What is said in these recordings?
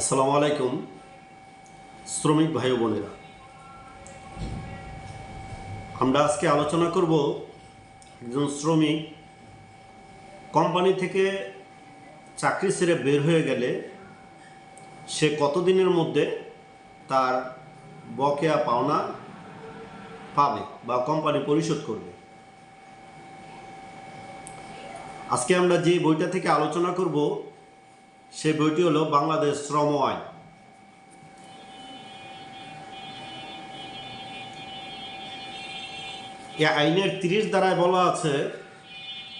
আসসালামু আলাইকুম, শ্রমিক ভাই বোনেরা। আমরা আজকে আলোচনা করব একজন শ্রমিক কোম্পানি থেকে চাকরি ছেড়ে বের হয়ে গেলে সে কতদিনের মধ্যে তার বকেয়া পাওনা পাবে বা কোম্পানি পরিশোধ করবে। আজকে আমরা যে বইটা থেকে আলোচনা করব সেই বইটি হলো বাংলাদেশ শ্রম আইন। এই আইনের তিরিশ দ্বারায় বলা আছে,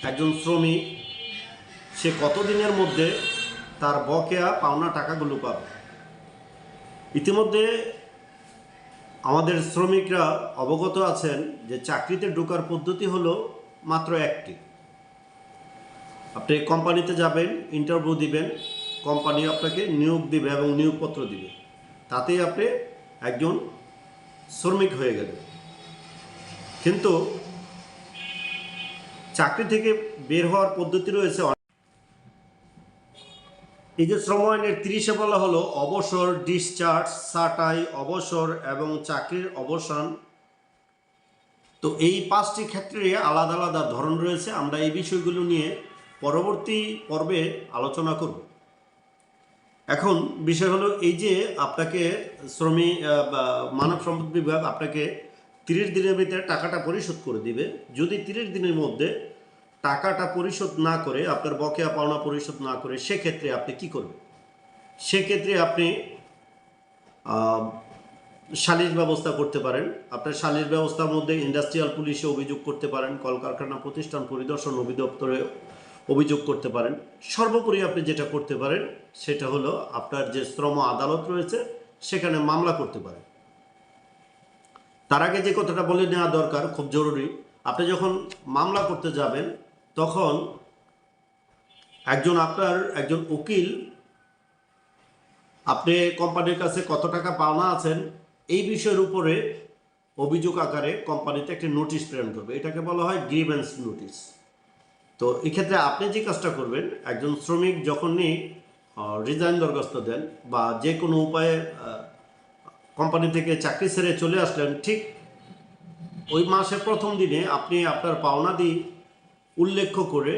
একজন শ্রমিক, সে কতদিনের মধ্যে তার বকেয়া পাওনা টাকাগুলো পাবে? ইতিমধ্যে আমাদের শ্রমিকরা অবগত আছেন যে চাকরিতে ঢোকার পদ্ধতি হলো মাত্র একটি। আপনি কোম্পানিতে যাবেন ইন্টারভিউ দিবেন কোম্পানি আপনাকে নিয়োগ দিবে এবং নিয়োগপত্র দিবে। তাতেই আপনি একজন শ্রমিক হয়ে গেলেন। কিন্তু চাকরি থেকে বের হওয়ার পদ্ধতি রয়েছে। এই যে শ্রম আইনের তিরিশে বলা হলো অবসর ডিসচার্জ সাটাই অবসর এবং চাকরির অবসান। তো এই পাঁচটি ক্ষেত্রে আলাদা আলাদা ধরন রয়েছে। আমরা এই বিষয়গুলো নিয়ে পরবর্তী পর্বে আলোচনা করব। এখন বিষয় হলো এই যে আপনাকে শ্রমিক মানব সম্পদ বিভাগ আপনাকে তিরিশ দিনের ভিতরে টাকাটা পরিশোধ করে দিবে। যদি তিরিশ দিনের মধ্যে টাকাটা পরিশোধ না করে, আপনার বকেয়া পাওনা পরিশোধ না করে, সেক্ষেত্রে আপনি কি করবেন? সেক্ষেত্রে আপনি সালিশ ব্যবস্থা করতে পারেন। আপনার সালিশ ব্যবস্থার মধ্যে ইন্ডাস্ট্রিয়াল পুলিশে অভিযোগ করতে পারেন, কলকারখানা প্রতিষ্ঠান পরিদর্শন অধিদপ্তরে অভিযোগ করতে পারেন। সর্বোপরি আপনি যেটা করতে পারেন, সেটা হলো আপনার যে শ্রম আদালত রয়েছে, সেখানে মামলা করতে পারেন। তার আগে যে কথাটা বলে নেওয়া দরকার, খুব জরুরি। আপনি যখন মামলা করতে যাবেন, তখন একজন আপনার, একজন উকিল, আপনি কোম্পানির কাছে কত টাকা পাওনা আছেন, এই বিষয়ের উপরে অভিযোগ আকারে কোম্পানিতে একটি নোটিশ প্রেরণ করবে। এটাকে বলা হয় গ্রিভেন্স নোটিশ। তো এক্ষেত্রে আপনি যে কাজটা করবেন, একজন শ্রমিক যখনই রিজাইন দরখাস্ত দেন বা যে কোনো উপায়ে কোম্পানি থেকে চাকরি ছেড়ে চলে আসলেন, ঠিক ওই মাসের প্রথম দিনে আপনি আপনার পাওনাদি উল্লেখ করে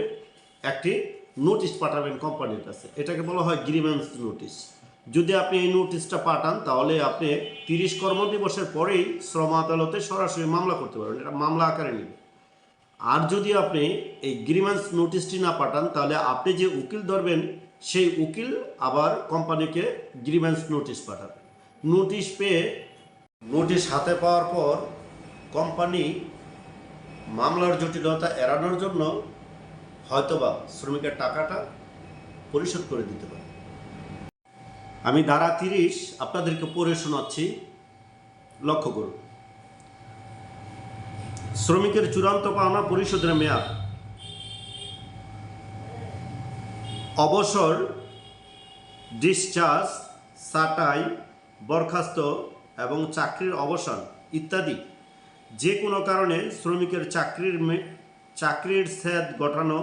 একটি নোটিশ পাঠাবেন কোম্পানির কাছে। এটাকে বলা হয় গ্রিভেন্স নোটিশ। যদি আপনি এই নোটিশটা পাঠান, তাহলে আপনি তিরিশ কর্মদিবসের পরেই শ্রম আদালতে সরাসরি মামলা করতে পারবেন। এটা মামলা আকারে নেবে। আর যদি আপনি এই গ্রিমেন্স নোটিশটি না পাঠান, তাহলে আপনি যে উকিল ধরবেন, সেই উকিল আবার কোম্পানিকে গ্রিমেন্স নোটিশ পাঠাবে। নোটিশ পেয়ে নোটিশ হাতে পাওয়ার পর কোম্পানি মামলার জটিলতা এড়ানোর জন্য হয়তোবা শ্রমিকের টাকাটা পরিশোধ করে দিতে পারে। আমি ধারা তিরিশ আপনাদেরকে পড়ে শোনাচ্ছি। লক্ষ্য করুন। শ্রমিকের চূড়ান্ত পাওনা পরিশোধের মেয়াদ। অবসর ডিসচার্জ সাটাই বরখাস্ত এবং চাকরির অবসান ইত্যাদি যে কোনো কারণে শ্রমিকের চাকরির চাকরির স্যাদ ঘটানো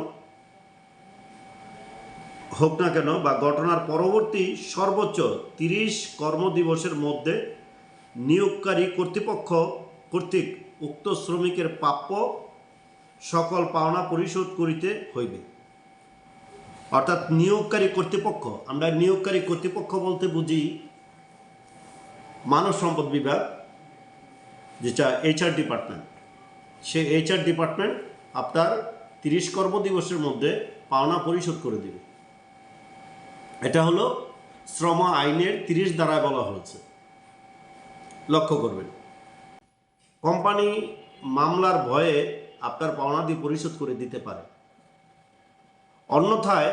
হোক না কেন বা ঘটনার পরবর্তী সর্বোচ্চ তিরিশ কর্মদিবসের মধ্যে নিয়োগকারী কর্তৃপক্ষ কর্তৃক উক্ত শ্রমিকের প্রাপ্য সকল পাওনা পরিশোধ করিতে হইবে। অর্থাৎ নিয়োগকারী কর্তৃপক্ষ, আমরা নিয়োগকারী কর্তৃপক্ষ বলতে বুঝি মানব সম্পদ বিভাগ, যেটা এইচআর ডিপার্টমেন্ট সে এইচআর ডিপার্টমেন্ট আপনার তিরিশ কর্মদিবসের মধ্যে পাওনা পরিশোধ করে দেবে। এটা হলো শ্রম আইনের তিরিশ দ্বারায় বলা হয়েছে। লক্ষ্য করবেন। কোম্পানি মামলার ভয়ে আপনার পাওনাদি পরিশোধ করে দিতে পারে। অন্যথায়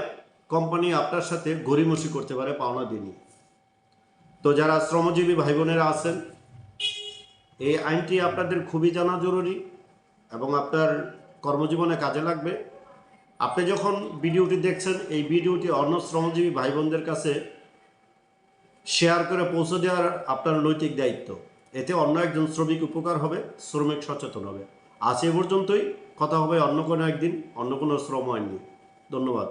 কোম্পানি আপনার সাথে গড়িমসি করতে পারে পাওনা দিয়ে নিয়ে। তো যারা শ্রমজীবী ভাই বোনেরা আছেন, এই আইনটি আপনাদের খুবই জানা জরুরি এবং আপনার কর্মজীবনে কাজে লাগবে। আপনি যখন ভিডিওটি দেখছেন, এই ভিডিওটি অন্য শ্রমজীবী ভাই বোনদের কাছে শেয়ার করে পৌঁছে দেওয়ার আপনার নৈতিক দায়িত্ব। এতে অন্য একজন শ্রমিক উপকার হবে, শ্রমিক সচেতন হবে। আজ এ পর্যন্তই। কথা হবে অন্য কোনো একদিন, অন্য কোনো শ্রম হয়নি ধন্যবাদ।